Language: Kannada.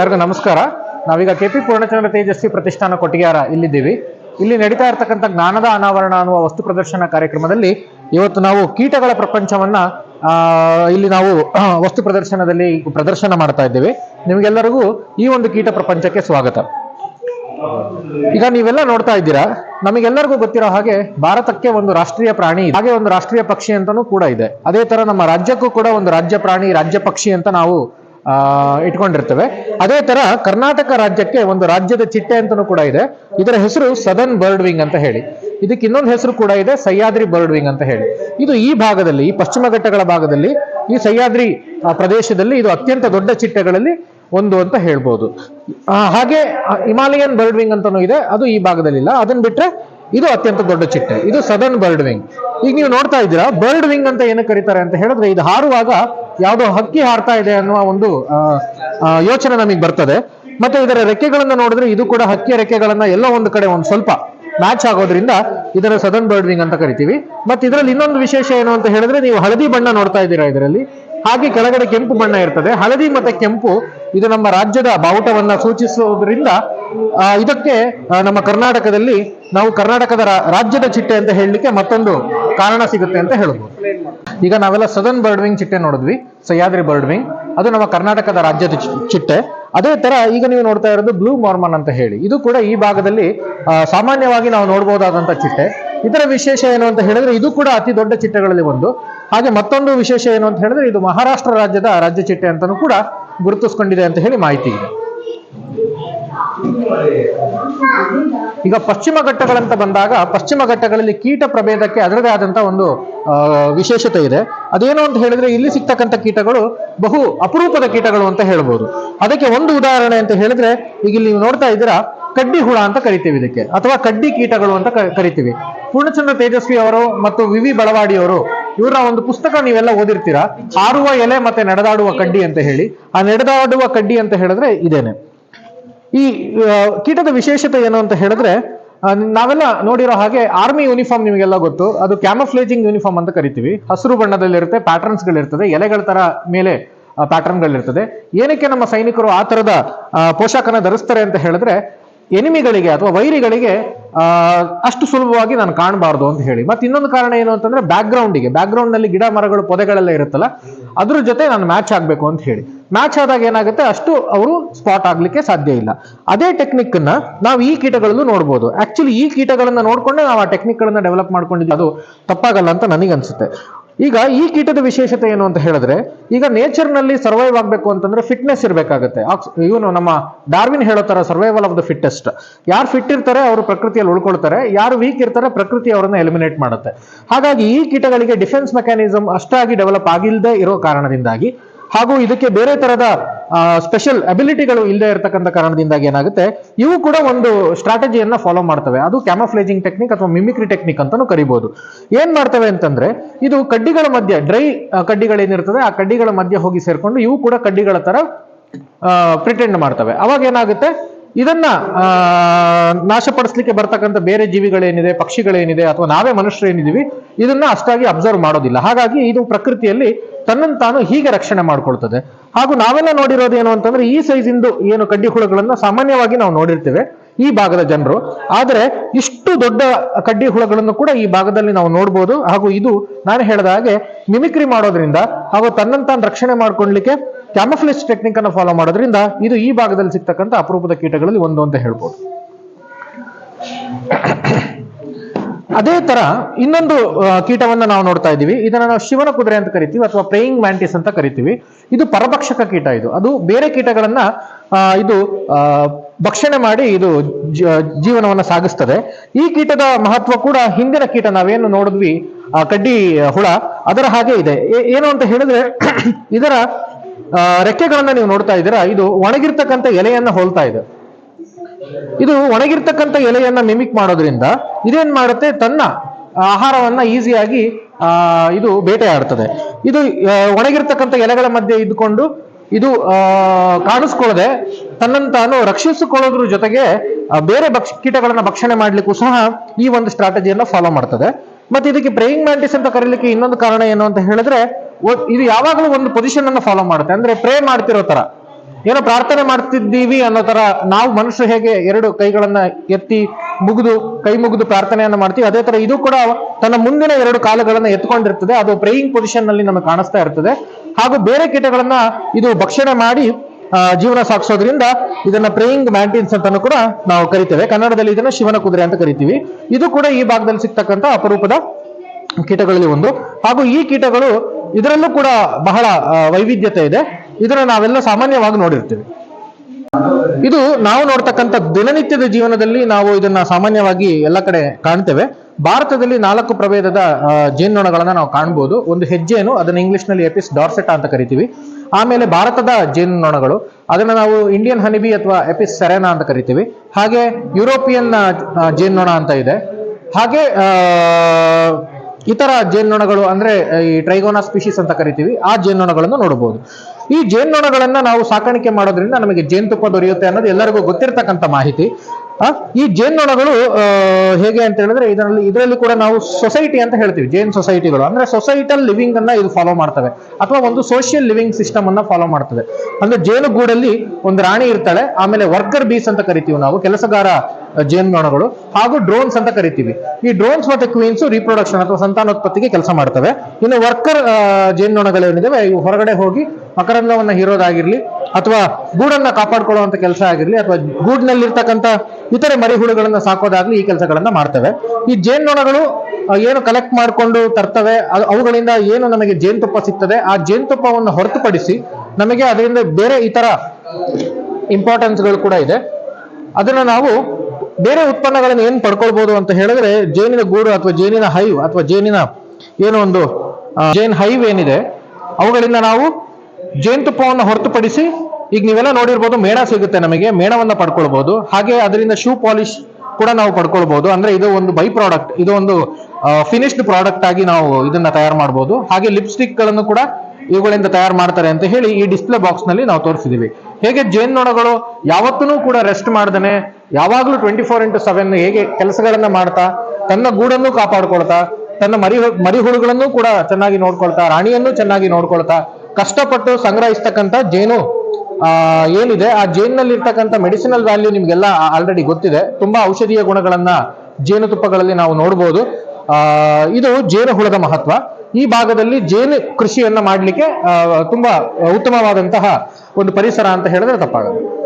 ಎಲ್ಲರಿಗೂ ನಮಸ್ಕಾರ. ನಾವೀಗ ಕೆಪಿ ಪೂರ್ಣಚಂದ್ರ ತೇಜಸ್ವಿ ಪ್ರತಿಷ್ಠಾನ ಕೊಟ್ಟಿಗೆಯಾರ ಇಲ್ಲಿದ್ದೀವಿ. ಇಲ್ಲಿ ನಡೀತಾ ಇರತಕ್ಕಂಥ ಜ್ಞಾನದ ಅನಾವರಣ ಅನ್ನುವ ವಸ್ತು ಪ್ರದರ್ಶನ ಕಾರ್ಯಕ್ರಮದಲ್ಲಿ ಇವತ್ತು ನಾವು ಕೀಟಗಳ ಪ್ರಪಂಚವನ್ನ ಇಲ್ಲಿ ನಾವು ವಸ್ತು ಪ್ರದರ್ಶನದಲ್ಲಿ ಪ್ರದರ್ಶನ ಮಾಡ್ತಾ ಇದ್ದೇವೆ. ನಿಮಗೆಲ್ಲರಿಗೂ ಈ ಒಂದು ಕೀಟ ಪ್ರಪಂಚಕ್ಕೆ ಸ್ವಾಗತ. ಈಗ ನೀವೆಲ್ಲ ನೋಡ್ತಾ ಇದ್ದೀರಾ? ನಮಗೆಲ್ಲರಿಗೂ ಗೊತ್ತಿರೋ ಹಾಗೆ ಭಾರತಕ್ಕೆ ಒಂದು ರಾಷ್ಟ್ರೀಯ ಪ್ರಾಣಿ. ಹಾಗೆ ಒಂದು ರಾಷ್ಟ್ರೀಯ ಪಕ್ಷಿ ಅಂತಾನೂ ಕೂಡ ಇದೆ. ಅದೇ ತರ ನಮ್ಮ ರಾಜ್ಯಕ್ಕೂ ಕೂಡ ಒಂದು ರಾಜ್ಯ ಪ್ರಾಣಿ, ರಾಜ್ಯ ಪಕ್ಷಿ ಅಂತ ನಾವು ಇಟ್ಕೊಂಡಿರ್ತೇವೆ. ಅದೇ ತರ ಕರ್ನಾಟಕ ರಾಜ್ಯಕ್ಕೆ ಒಂದು ರಾಜ್ಯದ ಚಿಟ್ಟೆ ಅಂತಲೂ ಕೂಡ ಇದೆ. ಇದರ ಹೆಸರು ಸದನ್ ಬರ್ಡ್ ವಿಂಗ್ ಅಂತ ಹೇಳಿ. ಇದಕ್ಕೆ ಇನ್ನೊಂದು ಹೆಸರು ಕೂಡ ಇದೆ, ಸಹ್ಯಾದ್ರಿ ಬರ್ಡ್ ವಿಂಗ್ ಅಂತ ಹೇಳಿ. ಇದು ಈ ಭಾಗದಲ್ಲಿ, ಈ ಪಶ್ಚಿಮ ಘಟ್ಟಗಳ ಭಾಗದಲ್ಲಿ, ಈ ಸಹ್ಯಾದ್ರಿ ಪ್ರದೇಶದಲ್ಲಿ ಇದು ಅತ್ಯಂತ ದೊಡ್ಡ ಚಿಟ್ಟೆಗಳಲ್ಲಿ ಒಂದು ಅಂತ ಹೇಳ್ಬೋದು. ಹಾಗೆ ಹಿಮಾಲಯನ್ ಬರ್ಡ್ ವಿಂಗ್ ಅಂತಾನೂ ಇದೆ, ಅದು ಈ ಭಾಗದಲ್ಲಿಲ್ಲ ಅದನ್ನ ಬಿಟ್ರೆ ಇದು ಅತ್ಯಂತ ದೊಡ್ಡ ಚಿಟ್ಟೆ. ಇದು ಸದರ್ನ್ ಬರ್ಡ್ ವಿಂಗ್. ಈಗ ನೀವು ನೋಡ್ತಾ ಇದ್ದೀರಾ, ಬರ್ಡ್ ವಿಂಗ್ ಅಂತ ಏನು ಕರೀತಾರೆ ಅಂತ ಹೇಳಿದ್ರೆ, ಇದು ಹಾರುವಾಗ ಯಾವುದೋ ಹಕ್ಕಿ ಹಾರ್ತಾ ಇದೆ ಅನ್ನುವ ಒಂದು ಯೋಚನೆ ನಮಗೆ ಬರ್ತದೆ. ಮತ್ತೆ ಇದರ ರೆಕ್ಕೆಗಳನ್ನ ನೋಡಿದ್ರೆ ಇದು ಕೂಡ ಹಕ್ಕಿಯ ರೆಕ್ಕೆಗಳನ್ನ ಎಲ್ಲೋ ಒಂದು ಕಡೆ ಒಂದು ಸ್ವಲ್ಪ ಮ್ಯಾಚ್ ಆಗೋದ್ರಿಂದ ಇದರ ಸದನ್ ಬರ್ಡ್ ವಿಂಗ್ ಅಂತ ಕರಿತೀವಿ. ಮತ್ತೆ ಇದರಲ್ಲಿ ಇನ್ನೊಂದು ವಿಶೇಷ ಏನು ಅಂತ ಹೇಳಿದ್ರೆ ನೀವು ಹಳದಿ ಬಣ್ಣ ನೋಡ್ತಾ ಇದ್ದೀರಾ ಇದರಲ್ಲಿ? ಹಾಗೆ ಕೆಳಗಡೆ ಕೆಂಪು ಬಣ್ಣ ಇರ್ತದೆ. ಹಳದಿ ಮತ್ತೆ ಕೆಂಪು, ಇದು ನಮ್ಮ ರಾಜ್ಯದ ಬಾವುಟವನ್ನ ಸೂಚಿಸುವುದರಿಂದ ಇದಕ್ಕೆ ನಮ್ಮ ಕರ್ನಾಟಕದಲ್ಲಿ ನಾವು ಕರ್ನಾಟಕದ ರಾಜ್ಯದ ಚಿಟ್ಟೆ ಅಂತ ಹೇಳಲಿಕ್ಕೆ ಮತ್ತೊಂದು ಕಾರಣ ಸಿಗುತ್ತೆ ಅಂತ ಹೇಳ್ಬೋದು. ಈಗ ನಾವೆಲ್ಲ ಸದರ್ನ್ ಬರ್ಡ್ ವಿಂಗ್ ಚಿಟ್ಟೆ ನೋಡಿದ್ವಿ, ಸಹ್ಯಾದ್ರಿ ಬರ್ಡ್ ವಿಂಗ್ ಅದು ನಮ್ಮ ಕರ್ನಾಟಕದ ರಾಜ್ಯದ ಚಿಟ್ಟೆ. ಅದೇ ತರ ಈಗ ನೀವು ನೋಡ್ತಾ ಇರೋದು ಬ್ಲೂ ಮಾರ್ಮನ್ ಅಂತ ಹೇಳಿ. ಇದು ಕೂಡ ಈ ಭಾಗದಲ್ಲಿ ಸಾಮಾನ್ಯವಾಗಿ ನಾವು ನೋಡಬಹುದಾದಂತ ಚಿಟ್ಟೆ. ಇದರ ವಿಶೇಷ ಏನು ಅಂತ ಹೇಳಿದ್ರೆ ಇದು ಕೂಡ ಅತಿ ದೊಡ್ಡ ಚಿಟ್ಟೆಗಳಲ್ಲಿ ಒಂದು. ಹಾಗೆ ಮತ್ತೊಂದು ವಿಶೇಷ ಏನು ಅಂತ ಹೇಳಿದ್ರೆ ಇದು ಮಹಾರಾಷ್ಟ್ರ ರಾಜ್ಯದ ರಾಜ್ಯ ಚಿಟ್ಟೆ ಅಂತಾನೂ ಕೂಡ ಗುರುತಿಸ್ಕೊಂಡಿದೆ ಅಂತ ಹೇಳಿ ಮಾಹಿತಿ ಇದೆ. ಈಗ ಪಶ್ಚಿಮ ಘಟ್ಟಗಳಂತ ಬಂದಾಗ ಪಶ್ಚಿಮ ಘಟ್ಟಗಳಲ್ಲಿ ಕೀಟ ಪ್ರಭೇದಕ್ಕೆ ಅದರದೇ ಆದಂತ ಒಂದು ವಿಶೇಷತೆ ಇದೆ. ಅದೇನು ಅಂತ ಹೇಳಿದ್ರೆ ಇಲ್ಲಿ ಸಿಗ್ತಕ್ಕಂಥ ಕೀಟಗಳು ಬಹು ಅಪರೂಪದ ಕೀಟಗಳು ಅಂತ ಹೇಳ್ಬೋದು. ಅದಕ್ಕೆ ಒಂದು ಉದಾಹರಣೆ ಅಂತ ಹೇಳಿದ್ರೆ, ಈಗ ಇಲ್ಲಿ ನೀವು ನೋಡ್ತಾ ಇದ್ದೀರಾ, ಕಡ್ಡಿ ಹುಳ ಅಂತ ಕರಿತೀವಿ ಇದಕ್ಕೆ, ಅಥವಾ ಕಡ್ಡಿ ಕೀಟಗಳು ಅಂತ ಕರಿತೀವಿ. ಪೂರ್ಣಚಂದ್ರ ತೇಜಸ್ವಿ ಅವರು ಮತ್ತು ವಿವಿ ವಿ ಬಳವಾಡಿ ಅವರು ಇವರ ಒಂದು ಪುಸ್ತಕ ನೀವೆಲ್ಲ ಓದಿರ್ತೀರಾ? ಹಾರುವ ಎಲೆ ಮತ್ತೆ ನಡೆದಾಡುವ ಕಡ್ಡಿ ಅಂತ ಹೇಳಿ. ಆ ನಡೆದಾಡುವ ಕಡ್ಡಿ ಅಂತ ಹೇಳಿದ್ರೆ ಇದೇನೆ. ಈ ಕೀಟದ ವಿಶೇಷತೆ ಏನು ಅಂತ ಹೇಳಿದ್ರೆ ನಾವೆಲ್ಲ ನೋಡಿರೋ ಹಾಗೆ ಆರ್ಮಿ ಯೂನಿಫಾರ್ಮ್ ನಿಮಗೆಲ್ಲ ಗೊತ್ತು. ಅದು ಕ್ಯಾಮಫ್ಲೇಜಿಂಗ್ ಯೂನಿಫಾರ್ಮ್ ಅಂತ ಕರಿತೀವಿ. ಹಸಿರು ಬಣ್ಣದಲ್ಲಿರುತ್ತೆ ಪ್ಯಾಟರ್ನ್ಸ್ ಗಳಿರ್ತದೆ, ಎಲೆಗಳ ತರ ಮೇಲೆ ಪ್ಯಾಟರ್ನ್ಗಳಿರ್ತದೆ ಏನಕ್ಕೆ ನಮ್ಮ ಸೈನಿಕರು ಆ ತರದ ಪೋಷಾಕನ ಧರಿಸ್ತಾರೆ ಅಂತ ಹೇಳಿದ್ರೆ ಎನಿಮಿಗಳಿಗೆ ಅಥವಾ ವೈರಿಗಳಿಗೆ ಅಷ್ಟು ಸುಲಭವಾಗಿ ನಾನು ಕಾಣಬಾರ್ದು ಅಂತ ಹೇಳಿ. ಮತ್ತೆ ಇನ್ನೊಂದು ಕಾರಣ ಏನು ಅಂತಂದ್ರೆ ಬ್ಯಾಕ್ ಗ್ರೌಂಡಿಗೆ ಬ್ಯಾಕ್ ಗಿಡ ಮರಗಳು ಪೊದೆಗಳೆಲ್ಲ ಇರುತ್ತಲ್ಲ, ಅದ್ರ ಜೊತೆ ನಾನು ಮ್ಯಾಚ್ ಆಗಬೇಕು ಅಂತ ಹೇಳಿ. ಮ್ಯಾಚ್ ಆದಾಗ ಏನಾಗುತ್ತೆ? ಅಷ್ಟು ಅವರು ಸ್ಪಾಟ್ ಆಗ್ಲಿಕ್ಕೆ ಸಾಧ್ಯ ಇಲ್ಲ. ಅದೇ ಟೆಕ್ನಿಕ್ ಅನ್ನ ನಾವು ಈ ಕೀಟಗಳಲ್ಲೂ ನೋಡ್ಬೋದು. ಆಕ್ಚುಲಿ ಈ ಕೀಟಗಳನ್ನ ನೋಡ್ಕೊಂಡೆ ನಾವು ಆ ಟೆಕ್ನಿಕ್ ಗಳನ್ನ ಡೆವಲಪ್ ಮಾಡ್ಕೊಂಡಿದ್ದು ಅದು ತಪ್ಪಾಗಲ್ಲ ಅಂತ ನನಗನ್ಸುತ್ತೆ. ಈಗ ಈ ಕೀಟದ ವಿಶೇಷತೆ ಏನು ಅಂತ ಹೇಳಿದ್ರೆ, ಈಗ ನೇಚರ್ನಲ್ಲಿ ಸರ್ವೈವ್ ಆಗಬೇಕು ಅಂತಂದ್ರೆ ಫಿಟ್ನೆಸ್ ಇರಬೇಕಾಗುತ್ತೆ. ಇವನು ನಮ್ಮ ಡಾರ್ವಿನ್ ಹೇಳೋ ತರ ಸರ್ವೈವಲ್ ಆಫ್ ದ ಫಿಟ್ಟೆಸ್ಟ್ ಯಾರು ಫಿಟ್ ಇರ್ತಾರೆ ಅವರು ಪ್ರಕೃತಿಯಲ್ಲಿ ಉಳ್ಕೊಳ್ತಾರೆ, ಯಾರು ವೀಕ್ ಇರ್ತಾರೆ ಪ್ರಕೃತಿ ಅವರನ್ನ ಎಲಿಮಿನೇಟ್ ಮಾಡುತ್ತೆ. ಹಾಗಾಗಿ ಈ ಕೀಟಗಳಿಗೆ ಡಿಫೆನ್ಸ್ ಮೆಕ್ಯಾನಿಸಮ್ ಅಷ್ಟಾಗಿ ಡೆವಲಪ್ ಆಗಿಲ್ಲದೆ ಇರೋ ಕಾರಣದಿಂದಾಗಿ ಹಾಗೂ ಇದಕ್ಕೆ ಬೇರೆ ತರದ ಸ್ಪೆಷಲ್ ಅಬಿಲಿಟಿಗಳು ಇಲ್ಲದೆ ಇರತಕ್ಕಂಥ ಕಾರಣದಿಂದಾಗಿ ಏನಾಗುತ್ತೆ, ಇವು ಕೂಡ ಒಂದು ಸ್ಟ್ರಾಟಜಿಯನ್ನ ಫಾಲೋ ಮಾಡ್ತವೆ. ಅದು ಕ್ಯಾಮಫ್ಲೇಜಿಂಗ್ ಟೆಕ್ನಿಕ್ ಅಥವಾ ಮಿಮಿಕ್ರಿ ಟೆಕ್ನಿಕ್ ಅಂತಾನು ಕರಿಬಹುದು ಏನ್ ಮಾಡ್ತವೆ ಅಂತಂದ್ರೆ, ಇದು ಕಡ್ಡಿಗಳ ಮಧ್ಯೆ ಡ್ರೈ ಕಡ್ಡಿಗಳೇನಿರ್ತದೆ ಆ ಕಡ್ಡಿಗಳ ಮಧ್ಯೆ ಹೋಗಿ ಸೇರ್ಕೊಂಡು ಇವು ಕೂಡ ಕಡ್ಡಿಗಳ ತರ ಪ್ರಿಟೆಂಡ್ ಮಾಡ್ತವೆ. ಅವಾಗ ಏನಾಗುತ್ತೆ ಇದನ್ನ ನಾಶಪಡಿಸ್ಲಿಕ್ಕೆ ಬರ್ತಕ್ಕಂಥ ಬೇರೆ ಜೀವಿಗಳೇನಿದೆ, ಪಕ್ಷಿಗಳೇನಿದೆ, ಅಥವಾ ನಾವೇ ಮನುಷ್ಯರು ಏನಿದೀವಿ ಇದನ್ನ ಅಷ್ಟಾಗಿ ಅಬ್ಸರ್ವ್ ಮಾಡೋದಿಲ್ಲ. ಹಾಗಾಗಿ ಇದು ಪ್ರಕೃತಿಯಲ್ಲಿ ತನ್ನನ್ನು ತಾನು ಹೀಗೆ ರಕ್ಷಣೆ ಮಾಡ್ಕೊಳ್ತದೆ. ಹಾಗೂ ನಾವೆಲ್ಲ ನೋಡಿರೋದು ಏನು ಅಂತಂದ್ರೆ ಈ ಸೈಜ್ ಇಂದು ಏನು ಕಡ್ಡಿ ಹುಳುಗಳನ್ನ ಸಾಮಾನ್ಯವಾಗಿ ನಾವು ನೋಡಿರ್ತೇವೆ, ಈ ಭಾಗದ ಜನರು. ಆದರೆ ಇಷ್ಟು ದೊಡ್ಡ ಕಡ್ಡಿ ಹುಳಗಳನ್ನು ಕೂಡ ಈ ಭಾಗದಲ್ಲಿ ನಾವು ನೋಡ್ಬೋದು. ಹಾಗೂ ಇದು ನಾನು ಹೇಳಿದ ಹಾಗೆ, ಮಿಮಿಕ್ರಿ ಮಾಡೋದ್ರಿಂದ ಹಾಗೂ ತನ್ನನ್ನು ತಾನು ರಕ್ಷಣೆ ಮಾಡ್ಕೊಳ್ಲಿಕ್ಕೆ ಕ್ಯಾಮಫ್ಲೇಜ್ ಟೆಕ್ನಿಕ್ ಅನ್ನು ಫಾಲೋ ಮಾಡೋದ್ರಿಂದ ಇದು ಈ ಭಾಗದಲ್ಲಿ ಸಿಗ್ತಕ್ಕಂಥ ಅಪರೂಪದ ಕೀಟಗಳಲ್ಲಿ ಒಂದು ಅಂತ ಹೇಳ್ಬೋದು. ಅದೇ ತರ ಇನ್ನೊಂದು ಕೀಟವನ್ನ ನಾವು ನೋಡ್ತಾ ಇದ್ದೀವಿ. ಇದನ್ನ ನಾವು ಶಿವನ ಕುದುರೆ ಅಂತ ಕರಿತೀವಿ ಅಥವಾ ಪ್ರೇಯಿಂಗ್ ಮ್ಯಾಂಟಿಸ್ ಅಂತ ಕರಿತೀವಿ. ಇದು ಪರಭಕ್ಷಕ ಕೀಟ ಇದು. ಅದು ಬೇರೆ ಕೀಟಗಳನ್ನ ಇದು ಭಕ್ಷಣೆ ಮಾಡಿ ಇದು ಜೀವನವನ್ನ ಸಾಗಿಸ್ತದೆ. ಈ ಕೀಟದ ಮಹತ್ವ ಕೂಡ ಹಿಂದಿನ ಕೀಟ ನಾವೇನು ನೋಡಿದ್ವಿ ಕಡ್ಡಿ ಹುಳ ಅದರ ಹಾಗೆ ಇದೆ. ಏನು ಅಂತ ಹೇಳಿದ್ರೆ, ಇದರ ರೆಕ್ಕೆಗಳನ್ನ ನೀವು ನೋಡ್ತಾ ಇದ್ದೀರಾ? ಇದು ಒಣಗಿರ್ತಕ್ಕಂಥ ಎಲೆಯನ್ನ ಹೋಲ್ತಾ ಇದೆ. ಇದು ಒಣಗಿರ್ತಕ್ಕಂಥ ಎಲೆಯನ್ನ ಮಿಮಿಕ್ ಮಾಡೋದ್ರಿಂದ ಇದೇನ್ ಮಾಡುತ್ತೆ? ತನ್ನ ಆಹಾರವನ್ನ ಈಸಿಯಾಗಿ ಆ ಇದು ಬೇಟೆಯಾಡ್ತದೆ. ಇದು ಆ, ಒಣಗಿರ್ತಕ್ಕಂಥ ಎಲೆಗಳ ಮಧ್ಯೆ ಇದ್ಕೊಂಡು ಇದು ಆ, ಕಾಣಿಸ್ಕೊಳ್ಳದೆ ತನ್ನನ್ನು ತಾನು ರಕ್ಷಿಸಿಕೊಳ್ಳೋದ್ರ ಜೊತೆಗೆ ಬೇರೆ ಭಕ್ಷ ಕೀಟಗಳನ್ನ ಭಕ್ಷಣೆ ಮಾಡ್ಲಿಕ್ಕೂ ಸಹ ಈ ಒಂದು ಸ್ಟ್ರಾಟಜಿಯನ್ನ ಫಾಲೋ ಮಾಡ್ತದೆ. ಮತ್ತೆ ಇದಕ್ಕೆ ಪ್ರೇಯಿಂಗ್ ಮ್ಯಾಂಟಿಸ್ ಅಂತ ಕರೀಲಿಕ್ಕೆ ಇನ್ನೊಂದು ಕಾರಣ ಏನು ಅಂತ ಹೇಳಿದ್ರೆ ಇದು ಯಾವಾಗಲೂ ಒಂದು ಪೊಸಿಷನ್ ಅನ್ನು ಫಾಲೋ ಮಾಡುತ್ತೆ. ಅಂದ್ರೆ ಪ್ರೇ ಮಾಡ್ತಿರೋ ತರ. ಏನೋ ಪ್ರಾರ್ಥನೆ ಮಾಡ್ತಿದ್ದೀವಿ ಅನ್ನೋ ತರ ನಾವು ಮನುಷ್ಯರು ಹೇಗೆ ಎರಡು ಕೈಗಳನ್ನ ಎತ್ತಿ ಮುಗಿದು, ಕೈ ಮುಗಿದು ಪ್ರಾರ್ಥನೆಯನ್ನ ಮಾಡ್ತೀವಿ, ಅದೇ ತರ ಇದು ಕೂಡ ತನ್ನ ಮುಂದಿನ ಎರಡು ಕಾಲುಗಳನ್ನ ಎತ್ಕೊಂಡಿರ್ತದೆ. ಅದು ಪ್ರೇಯಿಂಗ್ ಪೊಸಿಷನ್ನಲ್ಲಿ ನಮಗೆ ಕಾಣಿಸ್ತಾ ಇರ್ತದೆ. ಹಾಗೂ ಬೇರೆ ಕೀಟಗಳನ್ನ ಇದು ಭಕ್ಷಣೆ ಮಾಡಿ ಜೀವನ ಸಾಗಿಸೋದ್ರಿಂದ ಇದನ್ನ ಪ್ರೇಯಿಂಗ್ ಮ್ಯಾಂಟಿನ್ಸ್ ಅಂತಾನು ಕೂಡ ನಾವು ಕರಿತೇವೆ. ಕನ್ನಡದಲ್ಲಿ ಇದನ್ನ ಶಿವನ ಕುದುರೆ ಅಂತ ಕರಿತೀವಿ. ಇದು ಕೂಡ ಈ ಭಾಗದಲ್ಲಿ ಸಿಗ್ತಕ್ಕಂತ ಅಪರೂಪದ ಕೀಟಗಳಲ್ಲಿ ಒಂದು. ಹಾಗೂ ಈ ಕೀಟಗಳು ಇದರಲ್ಲೂ ಕೂಡ ಬಹಳ ವೈವಿಧ್ಯತೆ ಇದೆ. ಇದನ್ನು ನಾವೆಲ್ಲ ಸಾಮಾನ್ಯವಾಗಿ ನೋಡಿರ್ತೀವಿ. ಇದು ನಾವು ನೋಡ್ತಕ್ಕಂಥ ದಿನನಿತ್ಯದ ಜೀವನದಲ್ಲಿ ನಾವು ಇದನ್ನ ಸಾಮಾನ್ಯವಾಗಿ ಎಲ್ಲ ಕಡೆ ಕಾಣ್ತೇವೆ. ಭಾರತದಲ್ಲಿ ನಾಲ್ಕು ಪ್ರಭೇದದ ಜೇನುನೊಣಗಳನ್ನ ನಾವು ಕಾಣ್ಬೋದು. ಒಂದು ಹೆಜ್ಜೇನು ಅದನ್ನ ಇಂಗ್ಲಿಷ್ನಲ್ಲಿ ಎಪಿಸ್ ಡಾರ್ಸೆಟಾ ಅಂತ ಕರಿತೀವಿ. ಆಮೇಲೆ ಭಾರತದ ಜೇನುನೊಣಗಳು ಅದನ್ನ ನಾವು ಇಂಡಿಯನ್ ಹನಿಬಿ ಅಥವಾ ಎಪಿಸ್ ಸೆರೆನಾ ಅಂತ ಕರಿತೀವಿ. ಹಾಗೆ ಯುರೋಪಿಯನ್ ಆ, ಅಂತ ಇದೆ. ಹಾಗೆ ಇತರ ಜೇನ್ನೊಣಗಳು ಅಂದ್ರೆ, ಈ ಟ್ರೈಗೋನಾ ಸ್ಪೀಶೀಸ್ ಅಂತ ಕರಿತೀವಿ, ಆ ಜೇನ್ನೊಣಗಳನ್ನು ನೋಡಬಹುದು. ಈ ಜೇನ್ನೊಣಗಳನ್ನ ನಾವು ಸಾಕಾಣಿಕೆ ಮಾಡೋದ್ರಿಂದ ನಮಗೆ ಜೇನುತುಪ್ಪ ದೊರೆಯುತ್ತೆ ಅನ್ನೋದು ಎಲ್ಲರಿಗೂ ಗೊತ್ತಿರತಕ್ಕಂತ ಮಾಹಿತಿ. ಈ ಜೇನ್ನೊಣಗಳು ಹೇಗೆ ಅಂತ ಹೇಳಿದ್ರೆ ಇದರಲ್ಲಿ ಇದರಲ್ಲಿ ಕೂಡ ನಾವು ಸೊಸೈಟಿ ಅಂತ ಹೇಳ್ತೀವಿ, ಜೇನ್ ಸೊಸೈಟಿಗಳು ಅಂದ್ರೆ ಸೊಸೈಟಲ್ ಲಿವಿಂಗ್ ಅನ್ನ ಇದು ಫಾಲೋ ಮಾಡ್ತವೆ. ಅಥವಾ ಒಂದು ಸೋಷಿಯಲ್ ಲಿವಿಂಗ್ ಸಿಸ್ಟಮ್ ಅನ್ನ ಫಾಲೋ ಮಾಡ್ತದೆ ಅಂದ್ರೆ ಜೇನುಗೂಡಲ್ಲಿ ಒಂದು ರಾಣಿ ಇರ್ತಾಳೆ, ಆಮೇಲೆ ವರ್ಕರ್ ಬೀಸ್ ಅಂತ ಕರಿತೀವಿ ನಾವು, ಕೆಲಸಗಾರ ಜೇನ್ನೊಣಗಳು ಹಾಗೂ ಡ್ರೋನ್ಸ್ ಅಂತ ಕರಿತೀವಿ. ಈ ಡ್ರೋನ್ಸ್ ಮತ್ತೆ ಕ್ವೀನ್ಸ್ ರೀಪ್ರೊಡಕ್ಷನ್ ಅಥವಾ ಸಂತಾನೋತ್ಪತ್ತಿಗೆ ಕೆಲಸ ಮಾಡ್ತವೆ. ಇನ್ನು ವರ್ಕರ್ ಜೇನ್ನೊಣಗಳೇನಿದಾವೆ ಇವು ಹೊರಗಡೆ ಹೋಗಿ ಮಕರಂದವನ್ನ ಹೀರೋದಾಗಿರ್ಲಿ ಅಥವಾ ಗೂಡನ್ನ ಕಾಪಾಡ್ಕೊಳ್ಳುವಂತ ಕೆಲಸ ಆಗಿರ್ಲಿ ಅಥವಾ ಗೂಡ್ನಲ್ಲಿರ್ತಕ್ಕಂಥ ಇತರೆ ಮರಿಹುಳುಗಳನ್ನ ಸಾಕೋದಾಗ್ಲಿ ಈ ಕೆಲಸಗಳನ್ನ ಮಾಡ್ತವೆ. ಈ ಜೇನುನೊಣಗಳು ಏನು ಕಲೆಕ್ಟ್ ಮಾಡಿಕೊಂಡು ತರ್ತವೆ ಅವುಗಳಿಂದ ಏನು ನಮಗೆ ಜೇನುತುಪ್ಪ ಸಿಗ್ತದೆ, ಆ ಜೇನುತುಪ್ಪವನ್ನು ಹೊರತುಪಡಿಸಿ ನಮಗೆ ಅದರಿಂದ ಬೇರೆ ಇತರ ಇಂಪಾರ್ಟೆನ್ಸ್ಗಳು ಕೂಡ ಇದೆ. ಅದನ್ನ ನಾವು ಬೇರೆ ಉತ್ಪನ್ನಗಳನ್ನು ಏನು ಪಡ್ಕೊಳ್ಬಹುದು ಅಂತ ಹೇಳಿದ್ರೆ ಜೇನಿನ ಗೂಡು ಅಥವಾ ಜೇನಿನ ಹೈವ್ ಅಥವಾ ಜೇನಿನ ಏನೋ ಒಂದು ಜೇನ್ ಹೈವ್ ಏನಿದೆ, ಅವುಗಳಿಂದ ನಾವು ಜೇನುತುಪ್ಪವನ್ನು ಹೊರತುಪಡಿಸಿ ಈಗ ನೀವೆಲ್ಲ ನೋಡಿರ್ಬೋದು ಮೇಣ ಸಿಗುತ್ತೆ ನಮಗೆ, ಮೇಣವನ್ನು ಪಡ್ಕೊಳ್ಬಹುದು ಹಾಗೆ ಅದರಿಂದ ಶೂ ಪಾಲಿಶ್ ಕೂಡ ನಾವು ಪಡ್ಕೊಳ್ಬಹುದು ಅಂದ್ರೆ ಇದು ಒಂದು ಬೈ ಪ್ರಾಡಕ್ಟ್, ಇದು ಒಂದು ಫಿನಿಶ್ಡ್ ಪ್ರಾಡಕ್ಟ್ ಆಗಿ ನಾವು ಇದನ್ನ ತಯಾರು ಮಾಡಬಹುದು ಹಾಗೆ ಲಿಪ್ಸ್ಟಿಕ್ಗಳನ್ನು ಕೂಡ ಇವುಗಳಿಂದ ತಯಾರು ಮಾಡ್ತಾರೆ ಅಂತ ಹೇಳಿ ಈ ಡಿಸ್ಪ್ಲೇ ಬಾಕ್ಸ್ನಲ್ಲಿ ನಾವು ತೋರಿಸಿದೀವಿ ಹೇಗೆ ಜೇನ್ನೊಣಗಳು ಯಾವತ್ತೂ ಕೂಡ ರೆಸ್ಟ್ ಮಾಡ್ದೇನೆ ಯಾವಾಗಲೂ ಟ್ವೆಂಟಿ ಫೋರ್ ಇಂಟು ಸೆವೆನ್ ಹೇಗೆ ಕೆಲಸಗಳನ್ನ ಮಾಡ್ತಾ ತನ್ನ ಗೂಡನ್ನು ಕಾಪಾಡ್ಕೊಳ್ತಾ ತನ್ನ ಮರಿ ಮರಿಹುಳುಗಳನ್ನು ಕೂಡ ಚೆನ್ನಾಗಿ ನೋಡ್ಕೊಳ್ತಾ ರಾಣಿಯನ್ನು ಚೆನ್ನಾಗಿ ನೋಡ್ಕೊಳ್ತಾ ಕಷ್ಟಪಟ್ಟು ಸಂಗ್ರಹಿಸ್ತಕ್ಕಂಥ ಜೇನು ಆ, ಏನಿದೆ ಆ ಜೇನಿನಲ್ಲಿ ಇರ್ತಕ್ಕಂಥ ಮೆಡಿಸಿನಲ್ ವ್ಯಾಲ್ಯೂ ನಿಮ್ಗೆಲ್ಲ ಆಲ್ರೆಡಿ ಗೊತ್ತಿದೆ. ತುಂಬಾ ಔಷಧೀಯ ಗುಣಗಳನ್ನ ಜೇನುತುಪ್ಪಗಳಲ್ಲಿ ನಾವು ನೋಡ್ಬೋದು. ಆ, ಇದು ಜೇನು ಹುಳದ ಮಹತ್ವ. ಈ ಭಾಗದಲ್ಲಿ ಜೇನು ಕೃಷಿಯನ್ನ ಮಾಡಲಿಕ್ಕೆ ತುಂಬಾ ಉತ್ತಮವಾದಂತಹ ಒಂದು ಪರಿಸರ ಅಂತ ಹೇಳಿದ್ರೆ ತಪ್ಪಾಗಲ್ಲ.